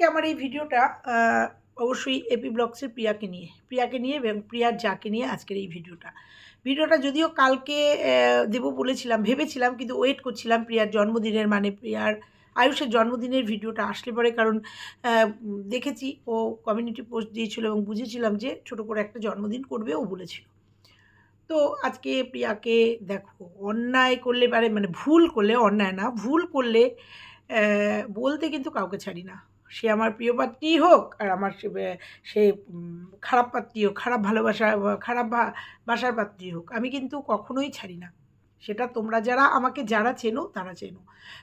আজকে আমার এই ভিডিওটা অবশ্যই এপি ব্লগসের প্রিয়াকে নিয়ে প্রিয়াকে নিয়ে এবং প্রিয়ার যাকে নিয়ে আজকের এই ভিডিওটা। ভিডিওটা যদিও কালকে দেবো বলেছিলাম, ভেবেছিলাম কিন্তু ওয়েট করছিলাম প্রিয়ার জন্মদিনের মানে প্রিয়ার আয়ুষের জন্মদিনের ভিডিওটা আসলে পরে কারণ দেখেছি ও কমিউনিটি পোস্ট দিয়েছিল এবং বুঝেছিলাম যে ছোট করে একটা জন্মদিন করবে ও বলেছিল। তো আজকে প্রিয়াকে দেখো, অন্যায় করলে পারে মানে ভুল করলে, অন্যায় না, ভুল করলে বলতে কিন্তু কাউকে ছাড়ি না। সে আমার প্রিয় পাত্রী হোক আর আমার সে খারাপ পাত্রী হোক, খারাপ ভালোবাসা খারাপ বাসার পাত্রী হোক, আমি কিন্তু কখনোই ছাড়ি না। সেটা তোমরা যারা আমাকে যারা চেনো তারা চেনো।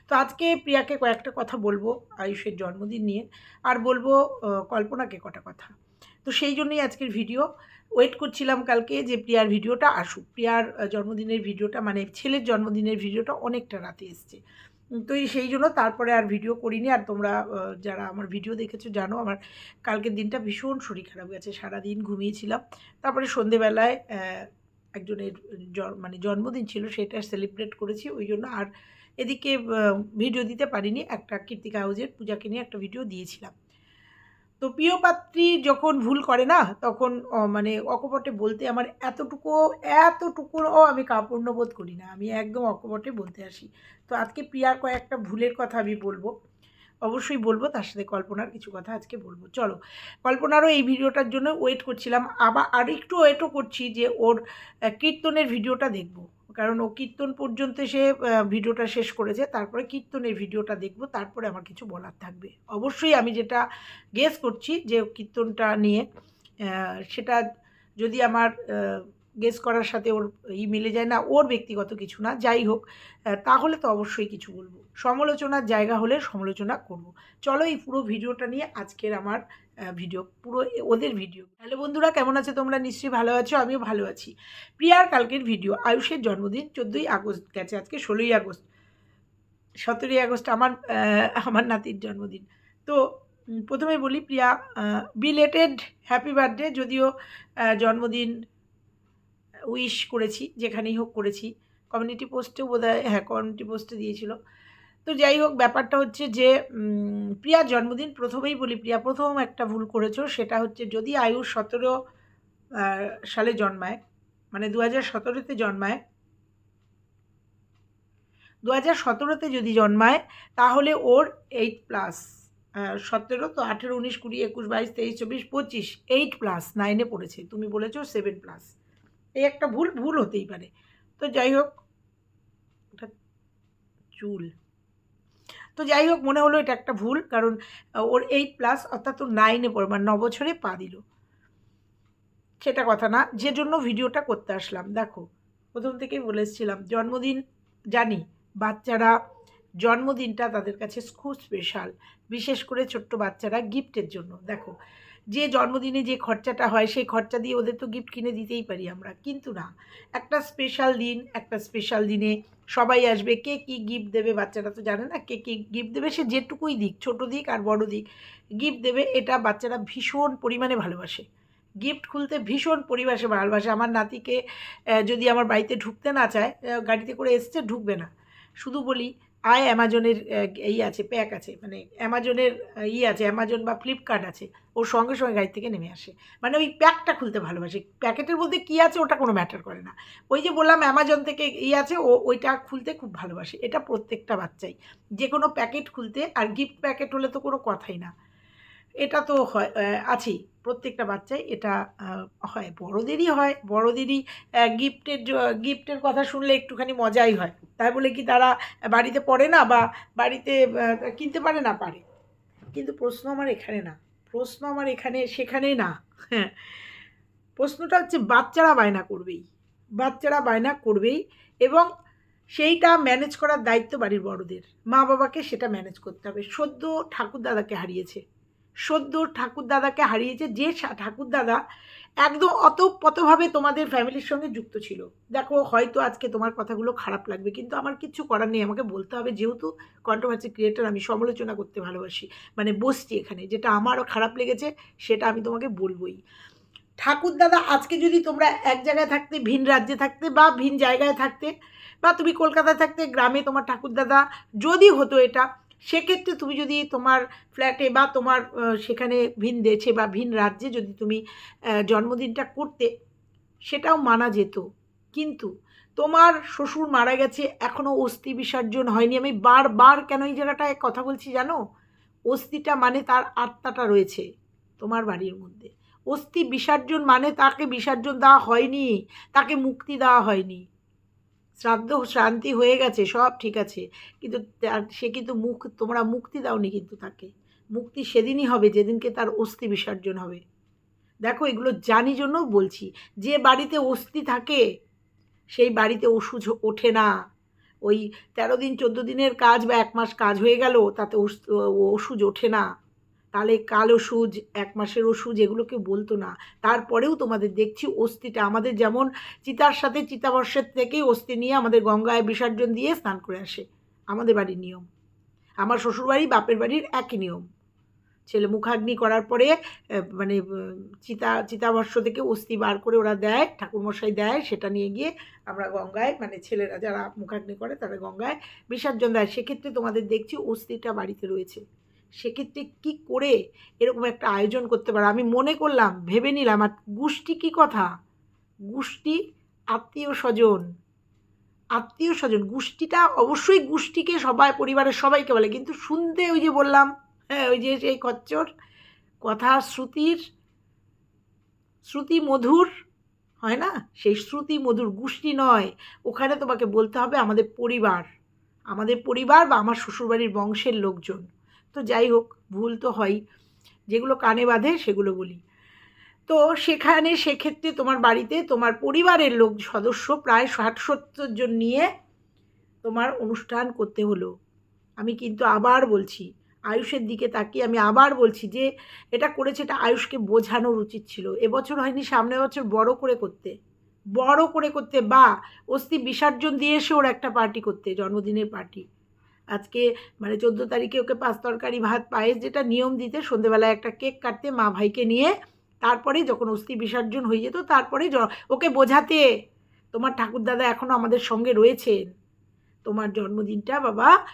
তো আজকে প্রিয়াকে কয়েকটা কথা বলব আয়ুষের জন্মদিন নিয়ে, আর বলব কল্পনাকে কটা কথা। তো সেই জন্যই আজকের ভিডিও। ওয়েট করছিলাম কালকে যে প্রিয়ার ভিডিওটা আসুক। প্রিয়ার জন্মদিনের ভিডিওটা মানে ছেলের জন্মদিনের ভিডিওটা অনেকটা রাতে এসছে। তো সেই জন্য তারপরে আর ভিডিও করিনি। আর তোমরা যারা আমার ভিডিও দেখেছ জানো, আমার কালকের দিনটা ভীষণ শরীর খারাপ গেছে, সারাদিন ঘুমিয়েছিলাম। তারপরে সন্ধেবেলায় একজনের মানে জন্মদিন ছিল, সেটা সেলিব্রেট করেছি, ওই জন্য আর এদিকে ভিডিও দিতে পারিনি। একটা কীর্তিকা হাউজের পূজাকে নিয়ে একটা ভিডিও দিয়েছিলাম। তো প্রিয় পাত্রী যখন ভুল করে না, তখন মানে অকপটে বলতে আমার এতটুকু এতটুকুও আমি কাপড় বোধ করি না। আমি একদম অকপটে বলতে আসি। তো আজকে প্রিয়ার কয়েকটা ভুলের কথা আমি বলব। অবশ্যই বলব, তার সাথে কল্পনার কিছু কথা আজকে বলব। চলো, কল্পনারও এই ভিডিওটার জন্য ওয়েট করছিলাম। আবার আরেকটু ওয়েটও করছি যে ওর কীর্তনের ভিডিওটা দেখব। কারণ ও কীর্তন পর্যন্ত সে ভিডিওটা শেষ করেছে। তারপরে কীর্তনের ভিডিওটা দেখব, তারপরে আমার কিছু বলার থাকবে। অবশ্যই আমি যেটা গেস করছি যে কীর্তনটা নিয়ে সেটা যদি আমার গেস করার সাথে ওর ই মিলে যায় না, ওর ব্যক্তিগত কিছু না, যাই হোক তাহলে তো অবশ্যই কিছু বলব। সমালোচনার জায়গা হলে সমালোচনা করব। চলো এই পুরো ভিডিওটা নিয়ে আজকের আমার ভিডিও, পুরো ওদের ভিডিও। হ্যালো বন্ধুরা, কেমন আছে তোমরা? নিশ্চয়ই ভালো আছো, আমিও ভালো আছি। প্রিয়ার কালকের ভিডিও, আয়ুষের জন্মদিন, চোদ্দোই আগস্ট গেছে আজকে, ষোলোই আগস্ট, সতেরোই আগস্ট আমার আমার নাতির জন্মদিন। তো প্রথমে বলি, প্রিয়া বিলেটেড হ্যাপি বার্থডে যদিও জন্মদিন উইশ করেছি, যেখানেই হোক করেছি। কমিউনিটি পোস্টেও বোধ হয় হ্যাঁ কমিউনিটি পোস্টে দিয়েছিল। তো যাই হোক, ব্যাপারটা হচ্ছে যে প্রিয়ার জন্মদিন প্রথমেই বলি, প্রিয়া প্রথম একটা ভুল করেছ, সেটা হচ্ছে যদি আয়ু সতেরো সালে জন্মায় মানে দু হাজার সতেরোতে জন্মায় দু হাজার সতেরোতে যদি জন্মায়, তাহলে ওর এইট প্লাস সতেরো তো আঠেরো, উনিশ, কুড়ি, একুশ, বাইশ, তেইশ, চব্বিশ, পঁচিশ এইট প্লাস নাইনে পড়েছে। তুমি বলেছ সেভেন প্লাস এই একটা ভুল ভুল হতেই পারে। তো যাই হোক চুল। তো যাই হোক, মনে হলো এটা একটা ভুল, কারণ ওর এইট প্লাস অর্থাৎ ওর নাইনে পড়ে মানে ন বছরে পা দিল। সেটা কথা না, যে জন্য ভিডিওটা করতে আসলাম। দেখো, প্রথম থেকেই বলেছিলাম জন্মদিন জানি, বাচ্চারা জন্মদিনটা তাদের কাছে খুব স্পেশাল বিশেষ করে ছোট্ট বাচ্চারা গিফটের জন্য। দেখো যে জন্মদিনে যে খরচাটা হয়, সেই খরচা দিয়ে ওদের তো গিফট কিনে দিতেই পারি আমরা। কিন্তু না, একটা স্পেশাল দিন, একটা স্পেশাল দিনে সবাই আসবে, কে কী গিফট দেবে বাচ্চারা তো জানে না, কে কী গিফট দেবে সে যেটুকুই দিক, ছোট দিক আর বড় দিক গিফট দেবে এটা বাচ্চারা ভীষণ পরিমাণে ভালোবাসে। গিফট খুলতে ভীষণ পরিবেশে ভালোবাসে। আমার নাতিকে যদি আমার বাড়িতে ঢুকতে না চায় গাড়িতে করে এসছে, ঢুকবে না। শুধু বলি আয় অ্যামাজনের এই আছে, প্যাক আছে মানে অ্যামাজনের ই আছে, অ্যামাজন বা ফ্লিপকার্ট আছে, ওর সঙ্গে সঙ্গে গাড়ি থেকে নেমে আসে। মানে ওই প্যাকটা খুলতে ভালোবাসে। প্যাকেটের মধ্যে কী আছে ওটা কোনো ম্যাটার করে না। ওই যে বললাম, অ্যামাজন থেকে ই আছে, ও ওইটা খুলতে খুব ভালোবাসে। এটা প্রত্যেকটা বাচ্চাই। যে কোনো প্যাকেট খুলতে, আর গিফট প্যাকেট হলে তো কোনো কথাই না। এটা তো হয় আছেই। প্রত্যেকটা বাচ্চাই এটা হয়। বড়দেরই হয়, বড়দেরই গিফটের গিফটের কথা শুনলে একটুখানি মজাই হয়। তাই বলে কি তারা বাড়িতে পড়ে না বা বাড়িতে কিনতে পারে না? পারে। কিন্তু প্রশ্ন আমার এখানে না। প্রশ্ন আমার এখানে সেখানে না। হ্যাঁ। প্রশ্নটা হচ্ছে বাচ্চারা বায়না করবেই। বাচ্চারা বায়না করবেই এবং সেইটা ম্যানেজ করার দায়িত্ব বাড়ির বড়দের। মা বাবাকে সেটা ম্যানেজ করতে হবে। সদ্য ঠাকুর দাদাকে হারিয়েছে। সদ্য ঠাকুর দাদাকে হারিয়েছে, যে ঠাকুর দাদা একদম অতপ্রতভাবে তোমাদের ফ্যামিলির সঙ্গে যুক্ত ছিল। দেখো, হয়তো আজকে তোমার কথাগুলো খারাপ লাগবে, কিন্তু আমার কিচ্ছু করার নেই। আমাকে বলতে হবে, যেহেতু কন্ট্রোভার্সি ক্রিয়েটার আমি সমালোচনা করতে ভালোবাসি মানে বসছি এখানে। যেটা আমারও খারাপ লেগেছে, সেটা আমি তোমাকে বলবোই। ঠাকুর দাদা আজকে যদি তোমরা এক জায়গায় থাকতে, ভিন রাজ্যে থাকতে বা ভিন জায়গায় থাকতে, বা তুমি কলকাতায় থাকতে, গ্রামে তোমার ঠাকুর দাদা যদি হতো এটা সেক্ষেত্রে তুমি যদি তোমার ফ্ল্যাটে বা তোমার সেখানে ভিন দেশে বা ভিন রাজ্যে যদি তুমি জন্মদিনটা করতে, সেটাও মানা যেত। কিন্তু তোমার শ্বশুর মারা গেছে এখনও অস্থি বিসর্জন হয়নি। আমি বারবার কেন এই জায়গাটায় কথা বলছি জানো? অস্থিটা মানে তার আত্মাটা রয়েছে তোমার বাড়ির মধ্যে। অস্থি বিসর্জন মানে তাকে বিসর্জন দেওয়া হয়নি, তাকে মুক্তি দেওয়া হয়নি। শ্রাদ্ধ শান্তি হয়ে গেছে, সব ঠিক আছে। কিন্তু সে কিন্তু মুখ, তোমরা মুক্তি দাওনি কিন্তু তাকে। মুক্তি সেদিনই হবে, যেদিনকে তার অস্থি বিসর্জন হবে। দেখো, এগুলো জানি জন্য বলছি, যে বাড়িতে অস্থি থাকে, সেই বাড়িতে ওষুধ ওঠে না। ওই তেরো দিন, চোদ্দ দিনের কাজ বা এক মাস কাজ হয়ে গেল, তাতে ওষ- ওষুধ ওঠে না। তাহলে কালো সুজ, এক মাসের ওষুধ এগুলো কেউ বলতো না। তারপরেও তোমাদের দেখছি অস্থিটা। আমাদের যেমন চিতার সাথে চিতাবর্ষের থেকেই অস্থি নিয়ে আমাদের গঙ্গায় বিসর্জন দিয়ে স্নান করে আসে। আমাদের বাড়ির নিয়ম। আমার শ্বশুরবাড়ি, বাপের বাড়ির একই নিয়ম। ছেলে মুখাগ্নি করার পরে মানে চিতা, চিতাবর্ষ থেকে অস্থি বার করে ওরা দেয়, ঠাকুরমশাই দেয়, সেটা নিয়ে গিয়ে আমরা গঙ্গায় মানে ছেলেরা যারা মুখাগ্নি করে তারা গঙ্গায় বিসর্জন দেয়। সেক্ষেত্রে তোমাদের দেখছি অস্থিটা বাড়িতে রয়েছে। সেক্ষেত্রে কি করে এরকম একটা আয়োজন করতে পারো? আমি মনে করলাম, ভেবে নিলাম, আর গোষ্ঠী কী কথা? গোষ্ঠী আত্মীয় স্বজন। আত্মীয় স্বজন, গোষ্ঠীটা অবশ্যই গোষ্ঠীকে সবাই, পরিবারের সবাইকে বলে, কিন্তু শুনতে ওই যে বললাম হ্যাঁ ওই যে সেই কচ্চর কথা শ্রুতির, শ্রুতি মধুর, হয় না? সেই শ্রুতি মধুর গোষ্ঠী নয়। ওখানে তোমাকে বলতে হবে আমাদের পরিবার। আমাদের পরিবার বা আমার শ্বশুরবাড়ির বংশের লোকজন। তো যাই হোক, ভুল তো হয়। যেগুলো কানে বাঁধে, সেগুলো বলি। তো সেখানে সেক্ষেত্রে তোমার বাড়িতে তোমার পরিবারের লোক সদস্য প্রায় ষাট সত্তর জন নিয়ে তোমার অনুষ্ঠান করতে হলো। আমি কিন্তু আবার বলছি, আয়ুষের দিকে তাকিয়ে আমি আবার বলছি যে, এটা করেছে এটা আয়ুষকে বোঝানোর উচিত ছিল। এবছর হয়নি সামনের বছর বড় করে করতে। বড় করে করতে বা অস্থি বিসর্জন দিয়ে এসে ওর একটা পার্টি করতে, জন্মদিনের পার্টি আজকে মানে চোদ্দ তারিখে ওকে পাঁচ তরকারি, ভাত, পায়েস যেটা নিয়ম দিতে সন্ধেবেলায় একটা কেক কাটতে মা ভাইকে নিয়ে তারপরে যখন অস্থি বিসর্জন হয়ে যেত তারপরে ওকে বোঝাতে। তোমার ঠাকুরদাদা এখনও আমাদের সঙ্গে রয়েছেন। তোমার জন্মদিনটা বাবা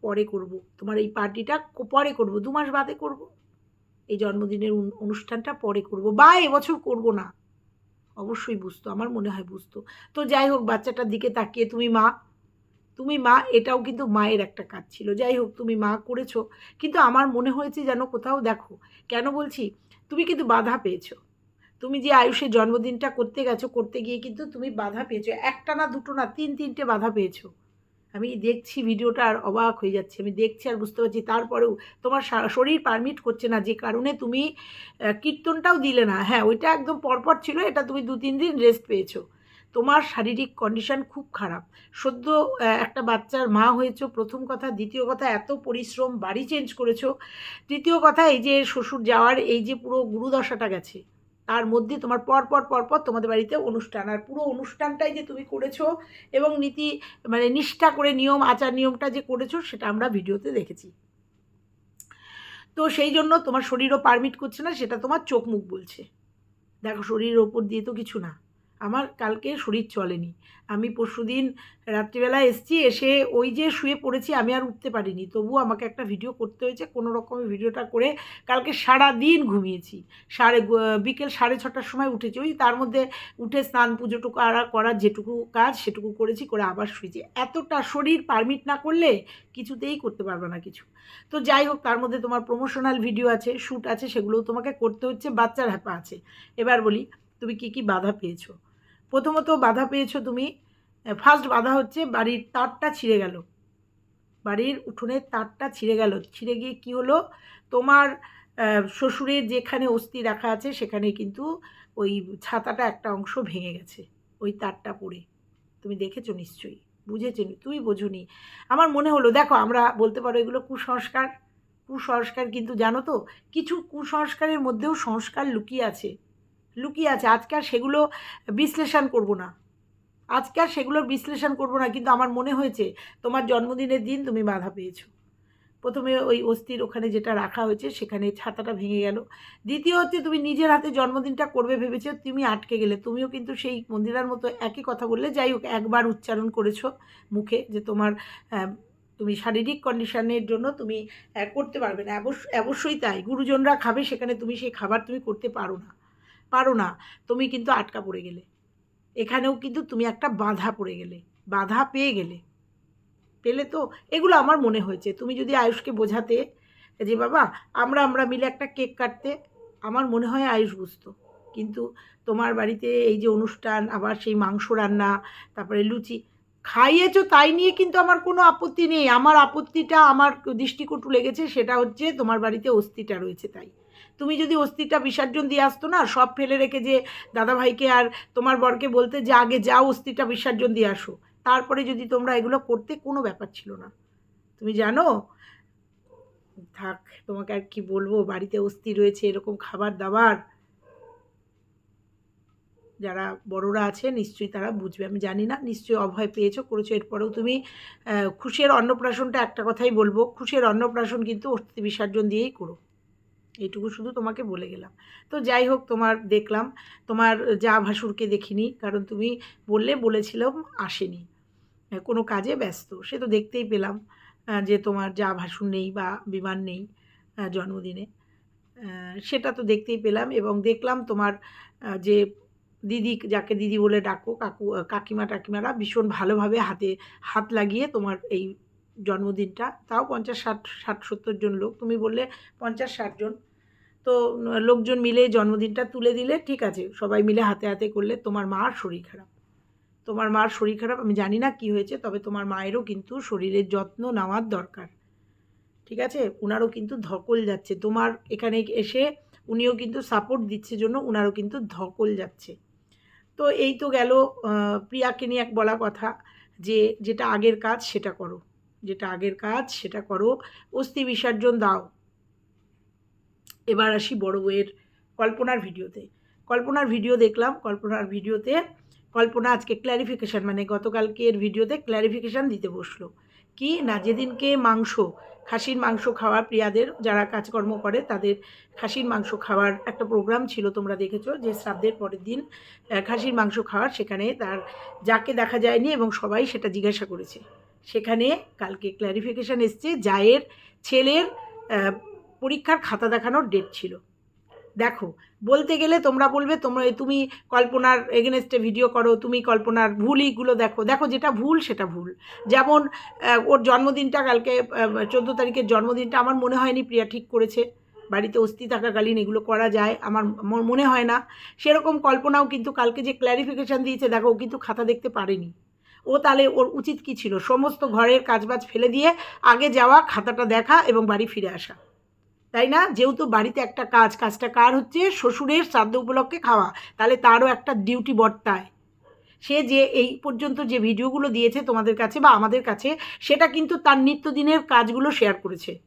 পরে করব। তোমার এই পার্টিটা পরে করব, দু মাস বাদে করব। এই জন্মদিনের অনু- অনুষ্ঠানটা পরে করব। বা এবছর করব না। অবশ্যই বুঝতো, আমার মনে হয় বুঝতো। তো যাই হোক, বাচ্চাটার দিকে তাকিয়ে তুমি মা তুমি মা, এটাও কিন্তু মায়ের একটা কাজ ছিল। যাই হোক, তুমি মা করেছ, কিন্তু আমার মনে হয়েছে যেন কোথাও দেখো, কেন বলছি? তুমি কিন্তু বাধা পেয়েছ। তুমি যে আয়ুষের জন্মদিনটা করতে গেছো, করতে গিয়ে কিন্তু তুমি বাধা পেয়েছ। একটা না দুটো না, তিন তিনটে বাধা পেয়েছ। আমি দেখছি ভিডিওটা আর অবাক হয়ে যাচ্ছে। আমি দেখছি আর বুঝতে পারছি, তারপরেও তোমার শরীর পারমিট করছে না, যে কারণে তুমি কীর্তনটাও দিলে না। হ্যাঁ ওইটা একদম পরপর ছিল, এটা তুমি দু, তিন দিন রেস্ট পেয়েছ। তোমার শারীরিক কন্ডিশন খুব খারাপ। সদ্য একটা বাচ্চার মা হয়েছো, প্রথম কথা। দ্বিতীয় কথা, এত পরিশ্রম, বাড়ি চেঞ্জ করেছ। তৃতীয় কথা, এই যে শ্বশুর যাওয়ার, এই যে পুরো গুরুদশাটা গেছে, তার মধ্যে তোমার পরপর পরপর তোমাদের বাড়িতে অনুষ্ঠান। আর পুরো অনুষ্ঠানটাই যে তুমি করেছ এবং নীতি মানে নিষ্ঠা করে নিয়ম, আচার নিয়মটা যে করেছ, সেটা আমরা ভিডিওতে দেখেছি। তো সেই জন্য তোমার শরীরও পারমিট করছে না, সেটা তোমার চোখ মুখ বলছে। দেখো, শরীরের ওপর দিয়ে তো কিছু না। আমার কালকে শরীর চলেনি। আমি পরশুদিন রাত্রিবেলা এসছি, এসে ওই যে শুয়ে পড়েছি, আমি আর উঠতে পারিনি। তবুও আমাকে একটা ভিডিও করতে হয়েছে, কোনো রকমের ভিডিওটা করে কালকে সারা দিন ঘুমিয়েছি। সাড়ে বিকেল সাড়ে ছটার সময় উঠেছি। ওই তার মধ্যে উঠে স্নান পুজোটুকু আর করার যেটুকু কাজ সেটুকু করেছি, করে আবার শুয়েছি। এতটা শরীর পারমিট না করলে কিছুতেই করতে পারবে না কিছু। তো যাই হোক, তার মধ্যে তোমার প্রমোশনাল ভিডিও আছে শ্যুট আছে, সেগুলোও তোমাকে করতে হচ্ছে, বাচ্চার হ্যাপা আছে। এবার বলি, তুমি কি কি বাধা পেয়েছ? প্রথমত বাধা পেয়েছ তুমি। ফার্স্ট বাধা হচ্ছে বাড়ির তারটা ছিঁড়ে গেল। বাড়ির উঠোনের তারটা ছিঁড়ে গেল। ছিঁড়ে গিয়ে কি হলো? তোমার শ্বশুরের যেখানে অস্থি রাখা আছে, সেখানে কিন্তু ওই ছাতাটা একটা অংশ ভেঙে গেছে, ওই তারটা পড়ে। তুমি দেখেছ নিশ্চয়ই, বুঝেছ? তুমি বোঝোনি আমার মনে হলো, দেখো, আমরা বলতে পারো এগুলো কুসংস্কার। কুসংস্কার কিন্তু জানো তো, কিছু কুসংস্কারের মধ্যেও সংস্কার লুকিয়ে আছে। লুকিয়ে আছে। আজকে আর সেগুলো বিশ্লেষণ করব না। আজকে আর সেগুলোর বিশ্লেষণ করব না, কিন্তু আমার মনে হয়েছে তোমার জন্মদিনের দিন তুমি বাধা পেয়েছ। প্রথমে ওই অস্থির ওখানে যেটা রাখা হয়েছে, সেখানে ছাতাটা ভেঙে গেল। দ্বিতীয় হচ্ছে তুমি নিজের হাতে জন্মদিনটা করবে ভেবেছো, তুমি আটকে গেলে। তুমিও কিন্তু সেই মন্দিরার মতো একই কথা বললে। যাই হোক, একবার উচ্চারণ করেছ মুখে যে তোমার তুমি শারীরিক কন্ডিশনের জন্য তুমি করতে পারবে না। অবশ্য- অবশ্যই তাই। গুরুজনরা খাবে, সেখানে তুমি সেই খাবার তুমি করতে পারো না। পারো না, তুমি কিন্তু আটকা পড়ে গেলে। এখানেও কিন্তু তুমি একটা বাধা পড়ে গেলে, বাধা পেয়ে গেলে। পেলে তো, এগুলো আমার মনে হয়েছে। তুমি যদি আয়ুষকে বোঝাতে যে, বাবা, আমরা আমরা মিলে একটা কেক কাটতে, আমার মনে হয় আয়ুষ বুঝতো। কিন্তু তোমার বাড়িতে এই যে অনুষ্ঠান, আবার সেই মাংস রান্না, তারপরে লুচি, খাইয়েছো তাই নিয়ে কিন্তু আমার কোনো আপত্তি নেই। আমার আপত্তিটা, আমার দৃষ্টিকটু লেগেছে, সেটা হচ্ছে তোমার বাড়িতে অস্থিটা রয়েছে তাই। তুমি যদি অস্থিটা বিসর্জন দিয়ে আসতো না, সব ফেলে রেখে যে দাদাভাইকে আর তোমার বরকে বলতে যে আগে যাও অস্থিটা বিসর্জন দিয়ে আসো। তারপরে যদি তোমরা এগুলো করতে কোনো ব্যাপার ছিল না। তুমি জানো? থাক, তোমাকে আর কি বলব? বাড়িতে অস্থি রয়েছে, এরকম খাবার দাবার। যারা বড়রা আছে, নিশ্চয়ই তারা বুঝবে। আমি জানি না, নিশ্চয়ই অভয় পেয়েছ, করেছ। এরপরেও তুমি খুশের অন্নপ্রাশনটা একটা কথাই বলব। খুশের অন্নপ্রাশন কিন্তু অস্থি বিসর্জন দিয়েই করো। এইটুকু শুধু তোমাকে বলে গেলাম। তো যাই হোক, তোমার দেখলাম, তোমার যা ভাসুরকে দেখিনি, কারণ তুমি বললে বলেছিলাম আসেনি। কোনো কাজে ব্যস্ত। সে তো দেখতেই পেলাম যে তোমার যা ভাসুর নেই বা বিমান নেই জন্মদিনে। সেটা তো দেখতেই পেলাম এবং দেখলাম তোমার যে দিদি, যাকে দিদি বলে ডাকো, কাকু কাকিমা, টাকিমারা ভীষণ ভালোভাবে হাতে হাত লাগিয়ে তোমার এই জন্মদিনটা, তাও পঞ্চাশ, ষাট ষাট, সত্তর জন লোক। তুমি বললে পঞ্চাশ, ষাট জন। তো লোকজন মিলে জন্মদিনটা তুলে দিলে, ঠিক আছে, সবাই মিলে হাতে হাতে করলে তোমার মার শরীর খারাপ। তোমার মার শরীর খারাপ, আমি জানি না কি হয়েছে, তবে তোমার মায়েরও কিন্তু শরীরের যত্ন নেওয়ার দরকার। ঠিক আছে? ওনারও কিন্তু ধকল যাচ্ছে। তোমার এখানে এসে উনিও কিন্তু সাপোর্ট দিচ্ছে জন্য ওনারও কিন্তু ধকল যাচ্ছে। তো এই তো গেল প্রিয়াকে নিয়ে এক বলা কথা, যে যেটা আগের কাজ সেটা করো। যেটা আগের কাজ, সেটা করো। অস্থি বিসর্জন দাও। এবার আসি বড় বইয়ের কল্পনার ভিডিওতে। কল্পনার ভিডিও দেখলাম। কল্পনার ভিডিওতে, কল্পনা আজকে ক্ল্যারিফিকেশান মানে গতকালকের ভিডিওতে ক্ল্যারিফিকেশান দিতে বসল। কি? না, যেদিনকে মাংস, খাসির মাংস খাওয়া প্রিয়াদের, যারা কাজকর্ম করে, তাদের খাসির মাংস খাওয়ার একটা প্রোগ্রাম ছিল তোমরা দেখেছ, যে শ্রাদ্ধের পরের দিন খাসির মাংস খাওয়ার, সেখানে তার, যাকে দেখা যায়নি এবং সবাই সেটা জিজ্ঞাসা করেছে। সেখানে কালকে ক্ল্যারিফিকেশান এসছে, জায়ের ছেলের পরীক্ষার খাতা দেখানোর ডেট ছিল। দেখো, বলতে গেলে তোমরা বলবে, তোমরা তুমি কল্পনার এগেনস্টে ভিডিও করো, তুমি কল্পনার ভুলইগুলো দেখো। দেখো, যেটা ভুল, সেটা ভুল। যেমন ওর জন্মদিনটা কালকে চোদ্দ তারিখের জন্মদিনটা আমার মনে হয়নি প্রিয়া ঠিক করেছে। বাড়িতে অস্থি থাকাকালীন এগুলো করা যায়, আমার মনে হয় না। সেরকম কল্পনাও কিন্তু কালকে যে ক্ল্যারিফিকেশান দিয়েছে, দেখো ও কিন্তু খাতা দেখতে পারেনি। ও তাহলে ওর উচিত কী ছিল? সমস্ত ঘরের কাজবাজ ফেলে দিয়ে আগে যাওয়া, খাতাটা দেখা এবং বাড়ি ফিরে আসা। তাই না? যেহেতু বাড়িতে একটা কাজ, কাজটা কার হচ্ছে? শ্বশুরের শ্রাদ্ধ উপলক্ষে খাওয়া। তাহলে তারও একটা ডিউটি বর্তায়। সে যে এই পর্যন্ত যে ভিডিওগুলো দিয়েছে তোমাদের কাছে বা আমাদের কাছে, সেটা কিন্তু তার নিত্যদিনের কাজগুলো শেয়ার করেছে।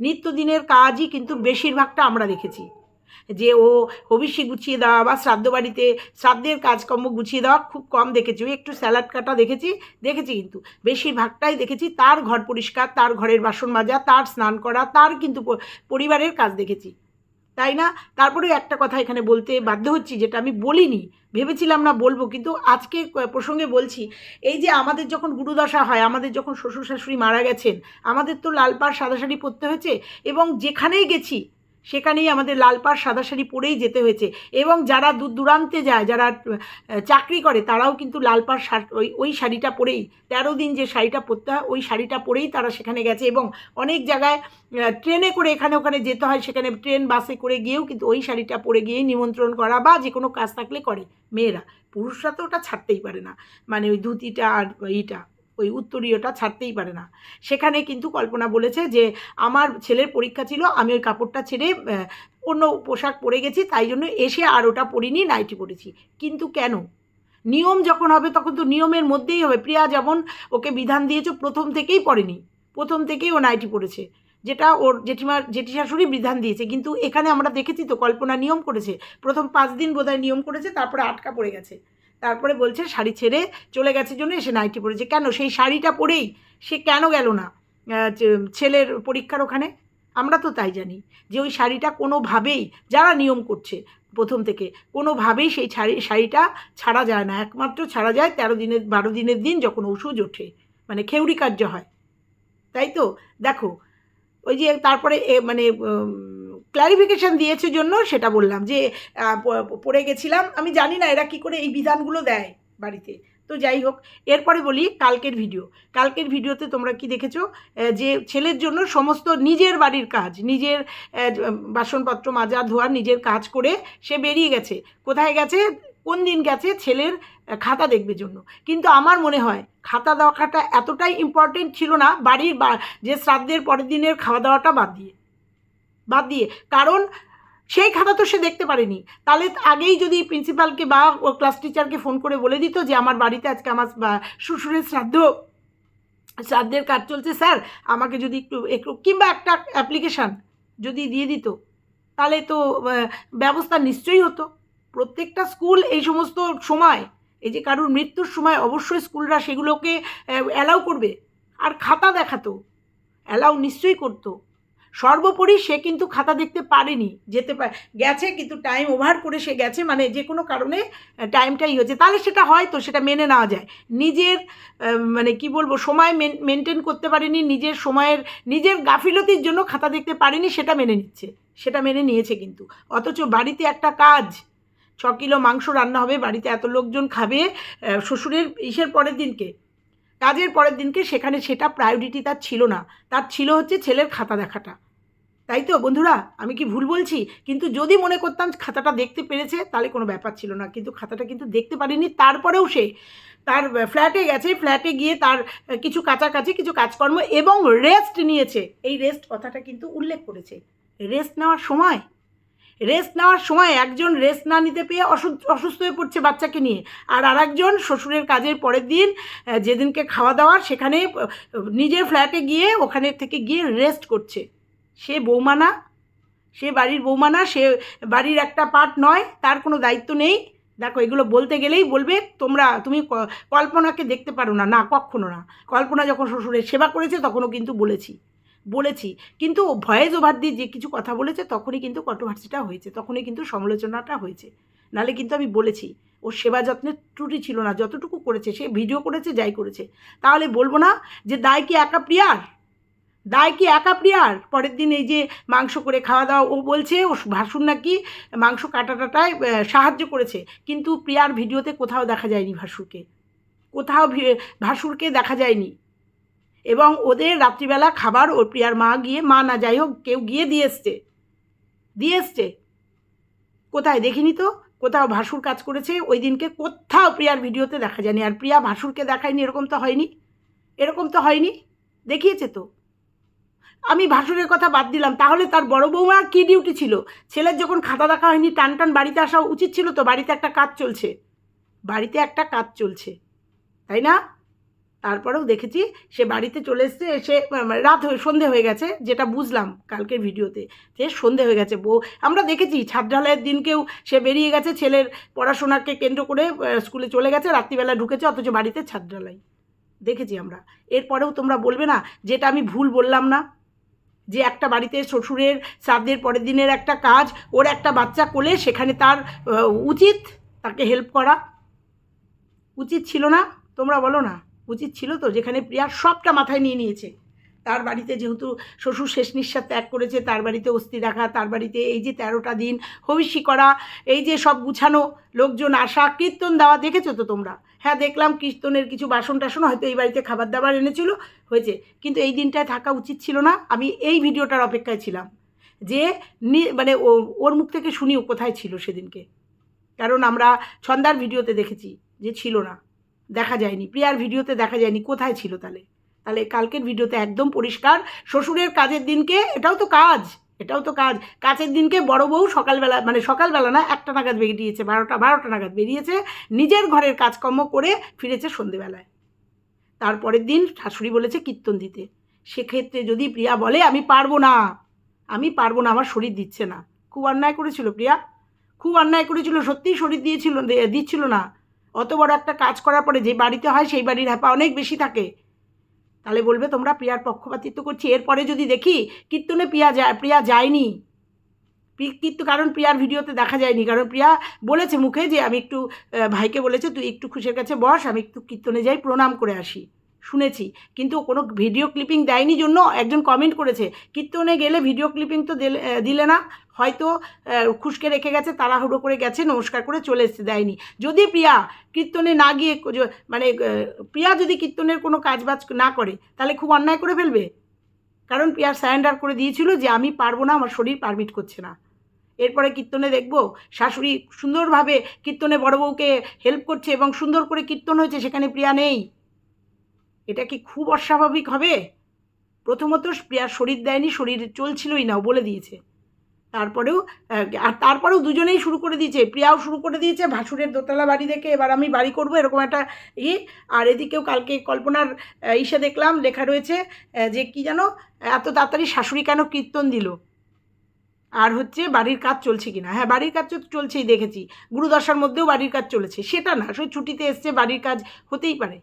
নিত্যদিনের কাজই কিন্তু বেশিরভাগটা আমরা দেখেছি। যে ও হবিষ্যি গুছিয়ে দেওয়া বা শ্রাদ্ধ বাড়িতে শ্রাদ্ধের কাজকর্ম গুছিয়ে দেওয়া খুব কম দেখেছি। ওই একটু স্যালাড কাটা দেখেছি দেখেছি কিন্তু। বেশিরভাগটাই দেখেছি তার ঘর পরিষ্কার, তার ঘরের বাসন মাজা, তার স্নান করা, তার কিন্তু পরিবারের কাজ দেখেছি। তাই না? তারপরে একটা কথা এখানে বলতে বাধ্য হচ্ছি যেটা আমি বলিনি, ভেবেছিলাম না বলব কিন্তু আজকে প্রসঙ্গে বলছি, এই যে আমাদের যখন গুরুদশা হয়, আমাদের যখন শ্বশুর শাশুড়ি মারা গেছেন, আমাদের তো লাল পাড় সাদা শাড়ি পরতে হয়েছে এবং যেখানেই গেছি সেখানেই আমাদের লাল পাড় সাদা শাড়ি পরেই যেতে হয়েছে। এবং যারা দূর দূরান্তে যায়, যারা চাকরি করে, তারাও কিন্তু লাল পাড় ওই ওই শাড়িটা পরেই, তেরো দিন যে শাড়িটা পরতে হয়, ওই শাড়িটা পরেই তারা সেখানে গেছে এবং অনেক জায়গায় ট্রেনে করে এখানে ওখানে যেতে হয়, সেখানে ট্রেন, বাসে করে গিয়েও কিন্তু ওই শাড়িটা পরে গিয়েই নিমন্ত্রণ করা বা যে কোনো কাজ থাকলে করে। মেয়েরা, পুরুষরা তো ওটা ছাড়তেই পারে না। মানে ওই ধুতিটা আর এইটা ওই উত্তরীয়টা ছাড়তেই পারে না। সেখানে কিন্তু কল্পনা বলেছে যে, আমার ছেলের পরীক্ষা ছিল, আমি ওই কাপড়টা ছেড়ে অন্য পোশাক পরে গেছি, তাই জন্য এসে আর ওটা পরিনি, নাইটি পরেছি। কিন্তু কেন? নিয়ম যখন হবে, তখন তো নিয়মের মধ্যেই হবে। প্রিয়া যেমন ওকে বিধান দিয়েছ, প্রথম থেকেই পড়েনি প্রথম থেকেই ও নাইটি পড়েছে যেটা ওর জেঠিমার জেঠি শাশুড়ি বিধান দিয়েছে। কিন্তু এখানে আমরা দেখেছি তো, কল্পনা নিয়ম করেছে। প্রথম পাঁচ দিন বোধহয় নিয়ম করেছে, তারপরে আটকা পড়ে গেছে। তারপরে বলছে, শাড়ি ছেড়ে চলে গেছে জন্য এসে নাইটি পরেছে। কেন? সেই শাড়িটা পরেই সে কেন গেল না? ছেলের পরীক্ষার ওখানে? আমরা তো তাই জানি যে ওই শাড়িটা কোনোভাবেই, যারা নিয়ম করছে প্রথম থেকে, কোনোভাবেই সেই শাড়ি, শাড়িটা ছাড়া যায় না। একমাত্র ছাড়া যায় তেরো দিনের, বারো দিনের দিন যখন ওষুধ ওঠে মানে খেউরি কার্য হয়। তাই তো? দেখো, ওই যে তারপরে মানে ক্লারিফিকেশান দিয়েছে জন্য সেটা বললাম যে পড়ে গেছিলাম। আমি জানি না এরা কি করে এই বিধানগুলো দেয় বাড়িতে। তো যাই হোক, এরপরে বলি কালকের ভিডিও কালকের ভিডিওতে তোমরা কি দেখেছ? যে ছেলের জন্য সমস্ত নিজের বাড়ির কাজ, নিজের বাসনপত্র মাজা, ধোয়া, নিজের কাজ করে সে বেরিয়ে গেছে। কোথায় গেছে? কোন দিন গেছে? ছেলের খাতা দেখবে জন্য। কিন্তু আমার মনে হয় খাতা দেখাটা এতটাই ইম্পর্টেন্ট ছিল না, বাড়ির যে শ্রাদ্ধের পরের দিনের খাওয়া দাওয়াটা বাদ দিয়ে। বাদ দিয়ে। কারণ সেই খাতা তো সে দেখতে পারেনি। তাহলে আগেই যদি প্রিন্সিপালকে বা ক্লাস টিচারকে ফোন করে বলে দিত যে, আমার বাড়িতে আজকে আমার শ্বশুরের শ্রাদ্ধ, শ্রাদ্ধের কাজ চলছে স্যার, আমাকে যদি একটু একটু, কিংবা একটা অ্যাপ্লিকেশান যদি দিয়ে দিত, তাহলে তো ব্যবস্থা নিশ্চয়ই হতো। প্রত্যেকটা স্কুল এই সমস্ত সময়, এই যে কারুর মৃত্যুর সময় অবশ্যই স্কুলরা সেগুলোকে অ্যালাউ করবে। আর খাতা দেখাতো অ্যালাউ নিশ্চয়ই করতো। সর্বোপরি সে কিন্তু খাতা দেখতে পারেনি, যেতে পারে, গেছে কিন্তু টাইম ওভার করে সে গেছে মানে যে কোনো কারণে টাইমটাই হয়েছে। তাহলে সেটা হয় তো, সেটা মেনে নেওয়া যায়। নিজের মানে কি বলব, সময় মেনটেন করতে পারেনি, নিজের সময়ের, নিজের গাফিলতির জন্য খাতা দেখতে পারেনি, সেটা মেনে নিচ্ছে। সেটা মেনে নিয়েছে কিন্তু। অথচ বাড়িতে একটা কাজ, ছ কিলো মাংস রান্না হবে, বাড়িতে এত লোকজন খাবে শ্বশুরের ইসের পরের দিনকে। কাজের পরের দিনকে সেখানে সেটা প্রায়োরিটি তার ছিল না। তার ছিল হচ্ছে ছেলের খাতা দেখাটা। তাই তো, বন্ধুরা? আমি কি ভুল বলছি? কিন্তু যদি মনে করতাম খাতাটা দেখতে পেরেছে, তাহলে কোনো ব্যাপার ছিল না। কিন্তু খাতাটা কিন্তু দেখতে পারিনি, তারপরেও সে তার ফ্ল্যাটে গেছে ফ্ল্যাটে গিয়ে তার কিছু কাছাকাছি কিছু কাজকর্ম এবং রেস্ট নিয়েছে। এই রেস্ট কথাটা কিন্তু উল্লেখ করেছে। রেস্ট নেওয়ার সময় রেস্ট নেওয়ার সময় একজন রেস্ট না নিতে পেয়ে অসু- অসুস্থ হয়ে পড়ছে বাচ্চাকে নিয়ে। আর আরেকজন শ্বশুরের কাজের পরের দিন যেদিনকে খাওয়া দাওয়ার, সেখানে নিজের ফ্ল্যাটে গিয়ে ওখানে থেকে গিয়ে রেস্ট করছে। সে বৌমানা, সে বাড়ির বৌমানা, সে বাড়ির একটা পার্ট নয়, তার কোনো দায়িত্ব নেই। দেখো, এগুলো বলতে গেলেই বলবে, তোমরা, তুমি কল্পনাকে দেখতে পারো না না, কখনো না। কল্পনা যখন শ্বশুরের সেবা করেছে, তখনও কিন্তু বলেছি বলেছি। কিন্তু ভয়েস ওভার দিয়ে যে কিছু কথা বলেছে, তখনই কিন্তু কন্ট্রোভার্সিটা হয়েছে, তখনই কিন্তু সমালোচনাটা হয়েছে। নাহলে কিন্তু আমি বলেছি, ওর সেবা যত্নের ত্রুটি ছিল না, যতটুকু করেছে, সে ভিডিও করেছে, যাই করেছে। তাহলে বলব না যে, দায় কি একা প্রিয়ার? দায় কি একা প্রিয়ার? পরের দিন এই যে মাংস করে খাওয়া দাওয়া, ও বলছে, ও ভাসুর নাকি মাংস কাটাটাটায় সাহায্য করেছে। কিন্তু প্রিয়ার ভিডিওতে কোথাও দেখা যায়নি ভাসুরকে। কোথাও ভাসুরকে দেখা যায়নি। এবং ওদের রাত্রিবেলা খাবার, ওর প্রিয়ার মা গিয়ে, মা না যাই হোক, কেউ গিয়ে দিয়ে এসছে। দিয়ে এসছে। কোথায়? দেখিনি তো? কোথাও ভাসুর কাজ করেছে, ওই দিনকে কোথাও প্রিয়ার ভিডিওতে দেখা যায়নি। আর প্রিয়া ভাসুরকে দেখায়নি, এরকম তো হয়নি। এরকম তো হয়নি। দেখিয়েছে তো। আমি ভাসুরের কথা বাদ দিলাম, তাহলে তার বড় বৌমার কী ডিউটি ছিল? ছেলের যখন খাতা দেখা হয়নি টান টান বাড়িতে আসা উচিত ছিল তো, বাড়িতে একটা কাজ চলছে। বাড়িতে একটা কাজ চলছে, তাই না? তারপরেও দেখেছি, সে বাড়িতে চলে এসছে, এসে রাত হয়ে, সন্ধে হয়ে গেছে, যেটা বুঝলাম কালকের ভিডিওতে, যে সন্ধে হয়ে গেছে। বউ, আমরা দেখেছি, ছাদ ঢালাইয়ের দিনকেও সে বেরিয়ে গেছে, ছেলের পড়াশোনাকে কেন্দ্র করে স্কুলে চলে গেছে, রাত্রিবেলা ঢুকেছে, অথচ বাড়িতে ঢালাই। দেখেছি আমরা। এরপরেও তোমরা বলবে না, যেটা আমি ভুল বললাম না। যে একটা বাড়িতে শ্বশুরের, শ্রাদ্ধের পরের দিনের একটা কাজ, ওর একটা বাচ্চা কোলে সেখানে তার উচিত তাকে হেল্প করা। উচিত ছিল না, তোমরা বলো না। উচিত ছিল তো, যেখানে প্রিয়া সবটা মাথায় নিয়ে নিয়েছে। তার বাড়িতে যেহেতু শ্বশুর শেষ নিঃশ্বাস ত্যাগ করেছে, তার বাড়িতে অস্থি রাখা তার বাড়িতে এই যে তেরোটা দিন, হবিষ্যি করা, এই যে সব গুছানো, লোকজন আসা, কীর্তন দেওয়া, দেখেছ তো তোমরা? হ্যাঁ দেখলাম কীর্তনের কিছু বাসন টাসন, হয়তো এই বাড়িতে খাবার দাবার এনেছিল, হয়েছে। কিন্তু এই দিনটায় থাকা উচিত ছিল না, আমি এই ভিডিওটার অপেক্ষায় ছিলাম। যে মানে ওর মুখ থেকে শুনি ও কোথায় ছিল সেদিনকে। কারণ আমরা ছন্দার ভিডিওতে দেখেছি যে ছিল না, দেখা যায়নি। প্রিয়ার ভিডিওতে দেখা যায়নি, কোথায় ছিল তাহলে? তাহলে কালকের ভিডিওতে একদম পরিষ্কার, শ্বশুরের কাজের দিনকে, এটাও তো কাজ। এটাও তো কাজ। কাজের দিনকে বড় বউ সকালবেলা মানে সকালবেলা না একটা নাগাদ বেরিয়েছে, বারোটা বারোটা নাগাদ বেরিয়েছে, নিজের ঘরের কাজকর্ম করে ফিরেছে সন্ধেবেলায়। তারপরের দিন শাশুড়ি বলেছে কীর্তন দিতে। সেক্ষেত্রে যদি প্রিয়া বলে, আমি পারব না। আমি পারব না, আমার শরীর দিচ্ছে না। খুব অন্যায় করেছিল প্রিয়া। খুব অন্যায় করেছিল, সত্যিই শরীর দিয়েছিল দিচ্ছিল না। অত বড় একটা কাজ করার পরে যে বাড়িতে হয়, সেই বাড়ির হ্যাপা অনেক বেশি থাকে। তাহলে বলবে, তোমরা প্রিয়ার পক্ষপাতিত্ব করছি। এরপরে যদি দেখি, কীর্তনে প্রিয়া যায়, প্রিয়া যায়নি। কিন্তু কারণ প্রিয়ার ভিডিওতে দেখা যায়নি। কারণ প্রিয়া বলেছে মুখে যে, আমি একটু ভাইকে বলেছে, তুই একটু খুশের কাছে বস, আমি একটু কীর্তনে যাই, প্রণাম করে আসি। শুনেছি। কিন্তু কোনো ভিডিও ক্লিপিং দেয়নি জন্য একজন কমেন্ট করেছে। কীর্তনে গেলে ভিডিও ক্লিপিং তো দিলে না। হয়তো খুশকে রেখে গেছে, তাড়াহুড়ো করে গেছে, নমস্কার করে চলে এসেছে, দেয়নি। যদি প্রিয়া কীর্তনে না গিয়ে মানে প্রিয়া যদি কীর্তনের কোনো কাজবাজ না করে, তাহলে খুব অন্যায় করে ফেলবে। কারণ প্রিয়া স্যারেন্ডার করে দিয়েছিল যে আমি পারব না, আমার শরীর পারমিট করছে না। এরপরে কীর্তনে দেখব, শাশুড়ি সুন্দরভাবে কীর্তনে বড় বউকে হেল্প করছে এবং সুন্দর করে কীর্তন হয়েছে, সেখানে প্রিয়া নেই। এটা কি খুব অস্বাভাবিক হবে? প্রথমত প্রিয়ার শরীর দেয়নি, শরীর চলছিলই না বলে দিয়েছে। তারপরেও আর তারপরেও দুজনেই শুরু করে দিয়েছে। প্রিয়াও শুরু করে দিয়েছে, ভাসুরের দোতলা বাড়ি দেখে এবার আমি বাড়ি করব, এরকম একটা ইয়ে আর এদিকেও কালকে কল্পনার ইসে দেখলাম, লেখা রয়েছে যে কি যেন এত তাড়াতাড়ি শাশুড়ি কেন কীর্তন দিল? আর হচ্ছে বাড়ির কাজ চলছে কিনা? হ্যাঁ বাড়ির কাজ তো চলছেই, দেখেছি। গুরুদশার মধ্যেও বাড়ির কাজ চলেছে। সেটা না, সে ছুটিতে এসছে, বাড়ির কাজ হতেই পারে।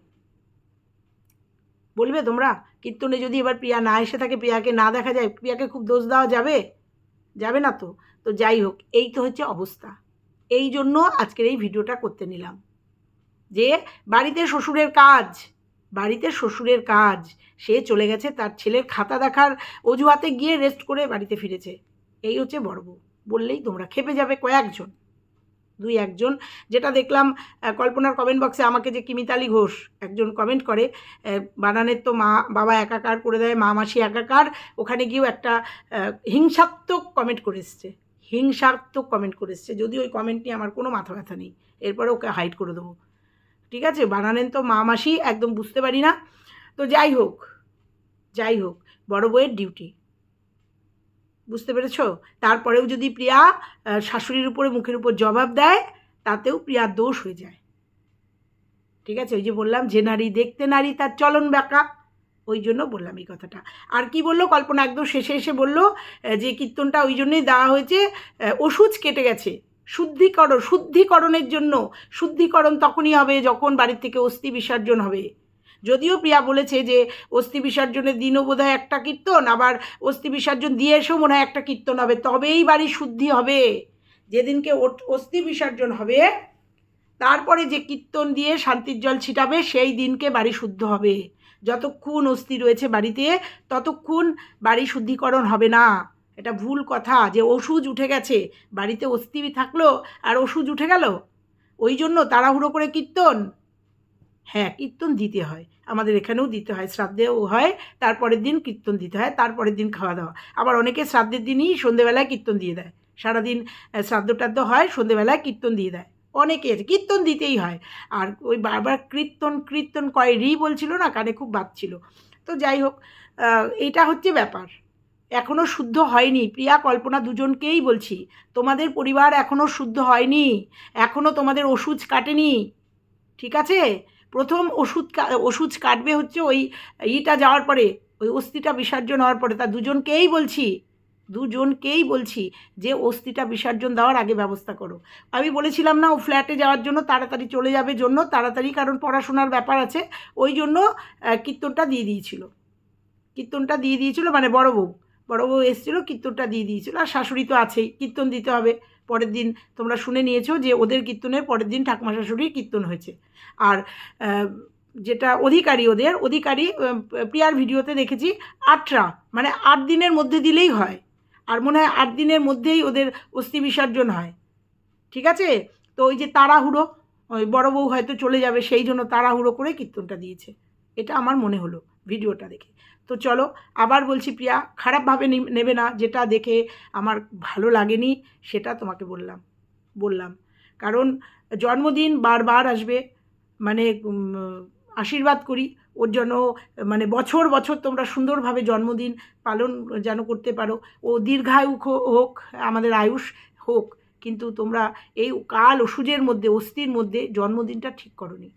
বলবে তোমরা? কীর্তনে যদি এবার প্রিয়া না এসে থাকে, প্রিয়াকে না দেখা যায়, প্রিয়াকে খুব দোষ দেওয়া যাবে? যাবে না তো? তো যাই হোক, এই তো হচ্ছে অবস্থা। এই জন্য আজকের এই ভিডিওটা করতে নিলাম। যে বাড়িতে শ্বশুরের কাজ, বাড়িতে শ্বশুরের কাজ, সে চলে গেছে, তার ছেলের খাতা দেখার অজুহাতে গিয়ে রেস্ট করে বাড়িতে ফিরেছে। এই হচ্ছে বর্ব বললেই তোমরা খেপে যাবে কয়েকজন। দুই একজন, যেটা দেখলাম কল্পনার কমেন্ট বক্সে আমাকে যে কিমিতালি ঘোষ একজন কমেন্ট করে বানানের তো মা, বাবা একাকার করে দেয়, মা মাসি একাকার, ওখানে গিয়েও একটা হিংসাত্মক কমেন্ট করে এসছে, হিংসাত্মক কমেন্ট করে এসছে, যদি ওই কমেন্ট নিয়ে আমার কোনো মাথা ব্যথা নেই, এরপরে ওকে হাইড করে দেবো। ঠিক আছে? বানানেন তো মা মাসি, একদম বুঝতে পারি না। তো যাই হোক যাই হোক, বড় বউয়ের ডিউটি বুঝতে পেরেছ? তারপরেও যদি প্রিয়া শাশুড়ির উপরে মুখের উপর জবাব দেয়, তাতেও প্রিয়ার দোষ হয়ে যায়। ঠিক আছে? ওই যে বললাম, যে নারী দেখতে নারী, তার চলন বাঁকা ওই জন্য বললাম এই কথাটা। আর কি বলল? কল্পনা একদম শেষে এসে বলল যে কীর্তনটা ওই জন্যই দেওয়া হয়েছে ওষুধ কেটে গেছে। শুদ্ধিকরণ শুদ্ধিকরণের জন্য। শুদ্ধিকরণ তখনই হবে যখন বাড়ির থেকে অস্থি বিসর্জন হবে। যদিও প্রিয়া বলেছে যে, অস্থি বিসর্জনের দিনও বোধহয় একটা কীর্তন, আবার অস্থি বিসর্জন দিয়ে এসেও মনে হয় একটা কীর্তন হবে, তবেই বাড়ির শুদ্ধি হবে। যেদিনকে অস্থি বিসর্জন হবে, তারপরে যে কীর্তন দিয়ে শান্তির জল ছিটাবে, সেই দিনকে বাড়ি শুদ্ধ হবে। যতক্ষণ অস্থি রয়েছে বাড়িতে, ততক্ষণ বাড়ি শুদ্ধিকরণ হবে না। এটা ভুল কথা যে ওষুধ উঠে গেছে, বাড়িতে অস্থি থাকল আর ওষুধ উঠে গেল। ওই জন্য তাড়াহুড়ো করে কীর্তন হ্যাঁ কীর্তন দিতে হয়। আমাদের এখানেও দিতে হয়, শ্রাদ্ধেও হয়, তারপরের দিন কীর্তন দিতে হয়, তারপরের দিন খাওয়া দাওয়া। আবার অনেকে শ্রাদ্ধের দিনই সন্ধেবেলায় কীর্তন দিয়ে দেয়। সারাদিন শ্রাদ্ধ টাদ্ধ হয়, সন্ধেবেলায় কীর্তন দিয়ে দেয়। অনেকে আছে, কীর্তন দিতেই হয়। আর ওই বারবার কীর্তন কীর্তন কয় রি বলছিল না, কানে খুব বাজছিল তো যাই হোক এইটা হচ্ছে ব্যাপার। এখনও শুদ্ধ হয়নি। প্রিয়া, কল্পনা দুজনকেই বলছি, তোমাদের পরিবার এখনও শুদ্ধ হয়নি। এখনও তোমাদের ওষুধ কাটেনি। ঠিক আছে? প্রথম ওষুধ ওষুধ কাটবে হচ্ছে ওই ইটা যাওয়ার পরে, ওই অস্থিটা বিসর্জন হওয়ার পরে। তা দুজনকেই বলছি দুজনকেই বলছি যে অস্থিটা বিসর্জন দেওয়ার আগে ব্যবস্থা করো। আমি বলেছিলাম না ও ফ্ল্যাটে যাওয়ার জন্য তাড়াতাড়ি চলে যাবে জন্য, তাড়াতাড়ি কারণ পড়াশোনার ব্যাপার আছে। ওই জন্য কীর্তনটা দিয়ে দিয়েছিল। কীর্তনটা দিয়ে দিয়েছিল মানে বড় বউ। বড় বউ এসেছিল, কীর্তনটা দিয়ে দিয়েছিল। আর শাশুড়ি তো আছেই, কীর্তন দিতে হবে। পরের দিন তোমরা শুনে নিয়েছো যে ওদের কীর্তনের পরের দিন ঠাকুমা শাশুড়ির কীর্তন হয়েছে। আর যেটা অধিকারী ওদের, অধিকারী প্রিয়ার ভিডিওতে দেখেছি, আটরা মানে আট দিনের মধ্যে দিলেই হয়। আর মনে হয় আট দিনের মধ্যেই ওদের অস্থি বিসর্জন হয়। ঠিক আছে? তো ওই যে তাড়াহুড়ো, ওই বড় বউ হয়তো চলে যাবে, সেই জন্য তাড়াহুড়ো করে কীর্তনটা দিয়েছে। এটা আমার মনে হলো। ভিডিওটা দেখে। তো চলো, আবার বলছি প্রিয়া, খারাপভাবে নেবে না, যেটা দেখে আমার ভালো লাগেনি, সেটা তোমাকে বললাম বললাম। কারণ জন্মদিন বারবার আসবে মানে আশীর্বাদ করি, ওর জন্য মানে বছর বছর তোমরা সুন্দরভাবে জন্মদিন পালন যেন করতে পারো। ও দীর্ঘায়ু হোক, আমাদের আয়ুষ হোক, কিন্তু তোমরা এই কাল ওষুধের মধ্যে, অস্থির মধ্যে জন্মদিনটা ঠিক করনি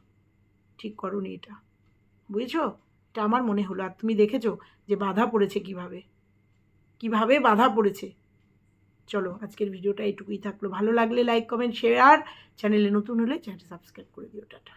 ঠিক করনি এটা। বুঝেছ? এটা আমার মনে হলো। আর তুমি দেখেছ যে বাধা পড়েছে কীভাবে? কীভাবে বাধা পড়েছে? চলো, আজকের ভিডিওটা এইটুকুই থাকল। ভালো লাগলে লাইক কমেন্ট শেয়ার চ্যানেলে নতুন হলে চ্যানেল সাবস্ক্রাইব করে দিও। টাটা।